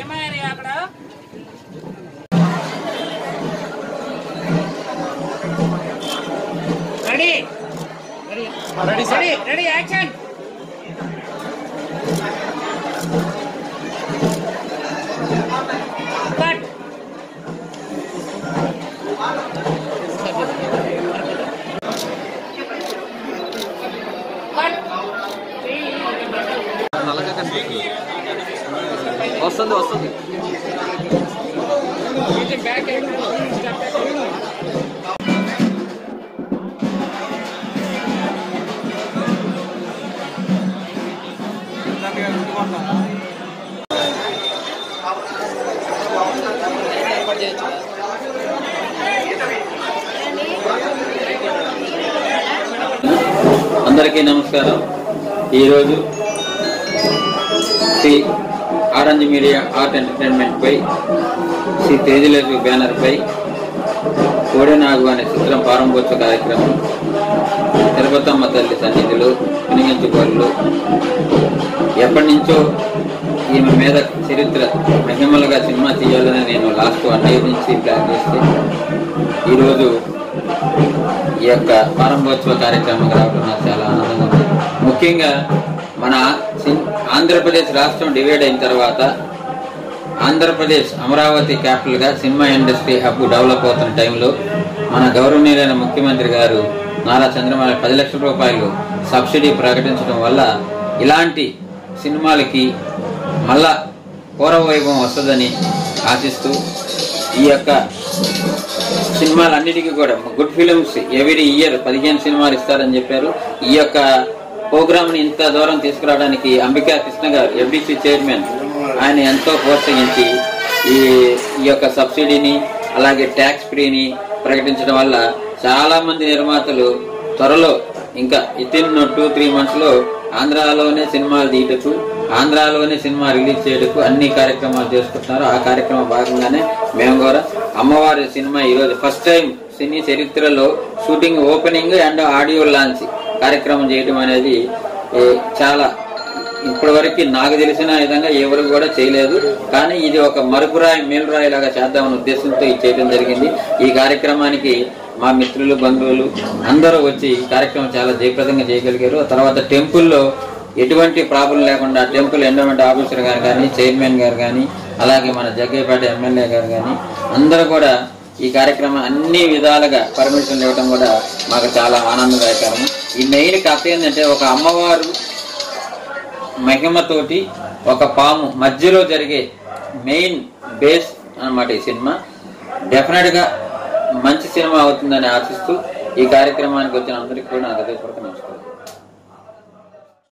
ఏమయ్యారు అక్కడ? Ready. Ready. Ready. Action. వస్తుంది వస్తుంది. అందరికీ నమస్కారం. ఈరోజు శ్రీ ఆరెంజ్ మీడియా ఆర్ట్ ఎంటర్టైన్మెంట్పై శ్రీ తేజలేసు బ్యానర్పై కోడెనాగు అనే చిత్రం ప్రారంభోత్సవ కార్యక్రమం తిరుపతమ్మ తల్లి సన్నిధిలో వినియోగించుకోళ్ళు ఎప్పటి నుంచో ఈమె మీద చరిత్ర మహిమలుగా సినిమా తీయాలని నేను లాస్ట్ వన్ ఇయర్ నుంచి ప్లాన్ చేస్తే ఈరోజు ఈ యొక్క ప్రారంభోత్సవ కార్యక్రమం రావడం నాకు చాలా ఆనందంగా ఉంది. ముఖ్యంగా మన ఆంధ్రప్రదేశ్ రాష్ట్రం డివైడ్ అయిన తర్వాత ఆంధ్రప్రదేశ్ అమరావతి క్యాపిటల్గా సినిమా ఇండస్ట్రీ హబ్ డెవలప్ అవుతున్న టైంలో మన గౌరవనీయులైన ముఖ్యమంత్రి గారు నారా చంద్రబాబు పది లక్షల రూపాయలు సబ్సిడీ ప్రకటించడం వల్ల ఇలాంటి సినిమాలకి మళ్ళా పూర్వవైభవం వస్తుందని ఆశిస్తూ ఈ యొక్క సినిమాలన్నిటికీ కూడా గుడ్ ఫిలిమ్స్ ఎవ్రీ ఇయర్ పదిహేను సినిమాలు ఇస్తారని చెప్పారు. ఈ యొక్క ప్రోగ్రామ్ని ఇంత దూరం తీసుకురావడానికి అంబికా కృష్ణ గారు ఎఫ్డిసి చైర్మన్ ఆయన ఎంతో ప్రోత్సహించి ఈ ఈ యొక్క సబ్సిడీని అలాగే ట్యాక్స్ ఫ్రీని ప్రకటించడం వల్ల చాలా మంది నిర్మాతలు త్వరలో ఇంకా ఇతిన్ టూ త్రీ మంత్స్లో ఆంధ్రాలోనే సినిమాలు తీయటకు ఆంధ్రాలోనే సినిమా రిలీజ్ చేయటకు అన్ని కార్యక్రమాలు చేసుకుంటున్నారు. ఆ కార్యక్రమం భాగంగానే మేము కూడా అమ్మవారి సినిమా ఈరోజు ఫస్ట్ టైం సినీ చరిత్రలో shooting opening and audio launch కార్యక్రమం చేయడం అనేది చాలా ఇప్పటివరకు నాకు తెలిసిన విధంగా ఎవరు కూడా చేయలేదు. కానీ ఇది ఒక మరుపురాయి మేలురాయి లాగా చేద్దామనే ఉద్దేశంతో ఇది చేయడం జరిగింది. ఈ కార్యక్రమానికి మా మిత్రులు బంధువులు అందరూ వచ్చి ఈ కార్యక్రమం చాలా జయప్రదంగా చేయగలిగారు. తర్వాత టెంపుల్లో ఎటువంటి ప్రాబ్లం లేకుండా టెంపుల్ ఎండోమెంట్ ఆఫీసర్ గారు కానీ చైర్మన్ గారు కానీ అలాగే మన జగ్గయ్యపేట ఎమ్మెల్యే గారు కానీ అందరూ కూడా ఈ కార్యక్రమం అన్ని విధాలుగా పర్మిషన్ ఇవ్వడం కూడా మాకు చాలా ఆనందదాయకరం ఈ మెయిన్ కథ ఏంటంటే ఒక అమ్మవారు మహిమతోటి ఒక పాము మధ్యలో జరిగే మెయిన్ బేస్ అన్నమాట ఈ సినిమా. డెఫినెట్గా మంచి సినిమా అవుతుందని ఆశిస్తూ ఈ కార్యక్రమానికి వచ్చిన అందరికీ కూడా నా హృదయపూర్వక నమస్కారం.